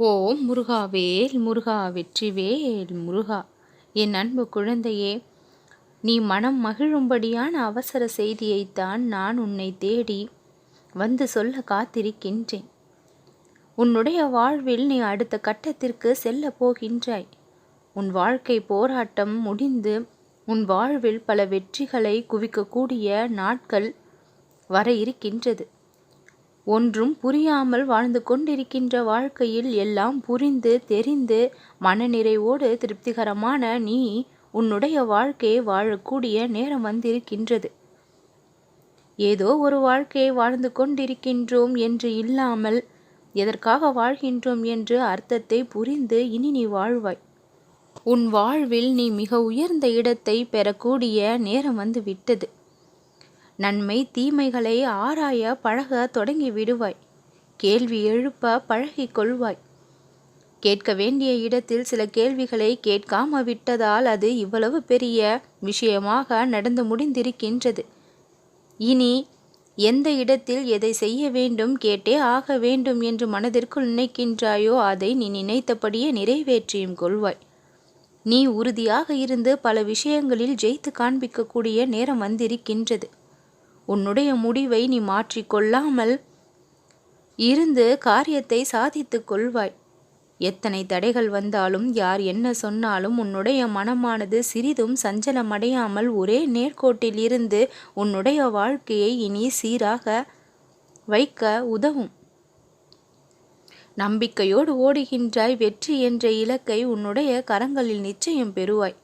ஓம் முருகாவேல் முருகா வெற்றிவேல் முருகா. என் அன்பு குழந்தையே நீ மனம் மகிழும்படியான அவசர செய்தியைத்தான் நான் உன்னை தேடி வந்து சொல்ல காத்திருக்கின்றேன். உன்னுடைய வாழ்வில் நீ அடுத்த கட்டத்திற்கு செல்ல போகின்றாய். உன் வாழ்க்கை போராட்டம் முடிந்து உன் வாழ்வில் பல வெற்றிகளை குவிக்கக்கூடிய நாட்கள் வர இருக்கின்றது. ஒன்றும் புரியாமல் வாழ்ந்து கொண்டிருக்கின்ற வாழ்க்கையில் எல்லாம் புரிந்து தெரிந்து மனநிறைவோடு திருப்திகரமான நீ உன்னுடைய வாழ்க்கையை வாழக்கூடிய நேரம் வந்திருக்கின்றது. ஏதோ ஒரு வாழ்க்கையை வாழ்ந்து கொண்டிருக்கின்றோம் என்று இல்லாமல் எதற்காக வாழ்கின்றோம் என்று அர்த்தத்தை புரிந்து இனி நீ வாழ்வாய். உன் வாழ்வில் நீ மிக உயர்ந்த இடத்தை பெறக்கூடிய நேரம் வந்து விட்டது. நன்மை தீமைகளை ஆராய பழக தொடங்கி விடுவாய். கேள்வி எழுப்ப பழகிக் கொள்வாய். கேட்க வேண்டிய இடத்தில் சில கேள்விகளை கேட்காம விட்டதால் அது இவ்வளவு பெரிய விஷயமாக நடந்து முடிந்திருக்கின்றது. இனி எந்த இடத்தில் எதை செய்ய வேண்டும் கேட்டே ஆக வேண்டும் என்று மனதிற்குள் நினைக்கின்றாயோ அதை நீ நினைத்தபடியே நிறைவேற்றியும் கொள்வாய். நீ உறுதியாக இருந்து பல விஷயங்களில் ஜெயித்து காண்பிக்கக்கூடிய நேரம் வந்திருக்கின்றது. உன்னுடைய முடிவை நீ மாற்றிக்கொள்ளாமல் இருந்து காரியத்தை சாதித்து கொள்வாய். எத்தனை தடைகள் வந்தாலும் யார் என்ன சொன்னாலும் உன்னுடைய மனமானது சிறிதும் சஞ்சலமடையாமல் ஒரே நேர்கோட்டில் இருந்து உன்னுடைய வாழ்க்கையை இனி சீராக வைக்க உதவும். நம்பிக்கையோடு ஓடுகின்றாய். வெற்றி என்ற இலக்கை உன்னுடைய கரங்களில் நிச்சயம் பெறுவாய்.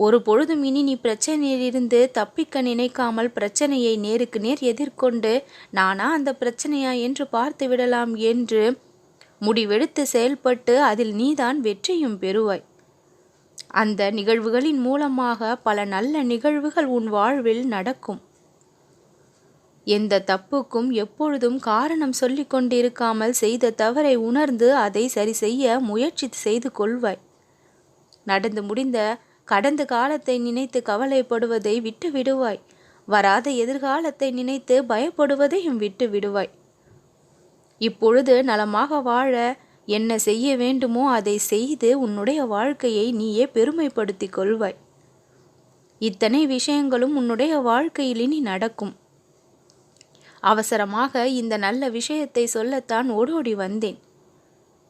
ஒரு பொழுதும் இனி நீ பிரச்சனையிலிருந்து தப்பிக்க நினைக்காமல் பிரச்சனையை நேருக்கு நேர் எதிர்கொண்டு நானா அந்த பிரச்சனையா என்று பார்த்து விடலாம் என்று முடிவெடுத்து செயல்பட்டு அதில் நீதான் வெற்றியும் பெறுவாய். அந்த நிகழ்வுகளின் மூலமாக பல நல்ல நிகழ்வுகள் உன் வாழ்வில் நடக்கும். எந்த தப்புக்கும் எப்பொழுதும் காரணம் சொல்லிக்கொண்டிருக்காமல் செய்த தவறை உணர்ந்து அதை சரி செய்ய முயற்சி செய்து கொள்வாய். நடந்து முடிந்த கடந்த காலத்தை நினைத்து கவலைப்படுவதை விட்டு விடுவாய் வராத எதிர்காலத்தை நினைத்து பயப்படுவதையும் விட்டு விடுவாய் இப்பொழுது நலமாக வாழ என்ன செய்ய வேண்டுமோ அதை செய்து உன்னுடைய வாழ்க்கையை நீயே பெருமைப்படுத்தி கொள்வாய். இத்தனை விஷயங்களும் உன்னுடைய வாழ்க்கையில் இனி நடக்கும். அவசரமாக இந்த நல்ல விஷயத்தை சொல்லத்தான் ஓடோடி வந்தேன்.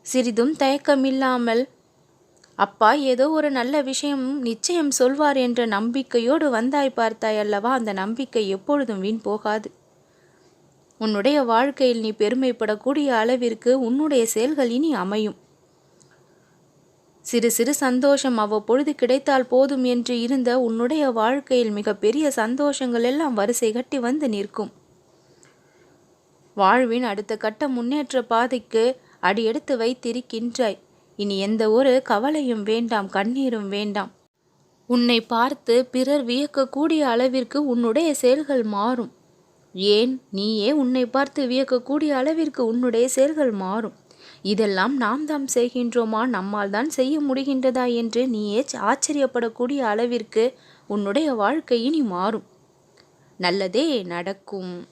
சிறிதும் தயக்கமில்லாமல் அப்பா ஏதோ ஒரு நல்ல விஷயம் நிச்சயம் சொல்வார் என்ற நம்பிக்கையோடு வந்தாய் பார்த்தாய் அல்லவா? அந்த நம்பிக்கை எப்பொழுதும் வீண் போகாது. உன்னுடைய வாழ்க்கையில் நீ பெருமைப்படக்கூடிய அளவிற்கு உன்னுடைய செயல்கள் இனி அமையும். சிறு சிறு சந்தோஷம் அவ்வப்பொழுது கிடைத்தால் போதும் என்று இருந்த உன்னுடைய வாழ்க்கையில் மிகப்பெரிய சந்தோஷங்கள் எல்லாம் வரிசை கட்டி வந்து நிற்கும். வாழ்வின் அடுத்த கட்ட முன்னேற்ற பாதைக்கு அடியெடுத்து வைத்திருக்கின்றாய். இனி எந்த ஒரு கவலையும் வேண்டாம் கண்ணீரும் வேண்டாம். உன்னை பார்த்து பிறர் வியக்கக்கூடிய அளவிற்கு உன்னுடைய செயல்கள் மாறும். ஏன்? நீயே உன்னை பார்த்து வியக்கக்கூடிய அளவிற்கு உன்னுடைய செயல்கள் மாறும். இதெல்லாம் நாம் தாம் செய்கின்றோமா? நம்மால் தான் செய்ய முடிகின்றதா என்று நீயே ஆச்சரியப்படக்கூடிய அளவிற்கு உன்னுடைய வாழ்க்கை இனி மாறும். நல்லதே நடக்கும்.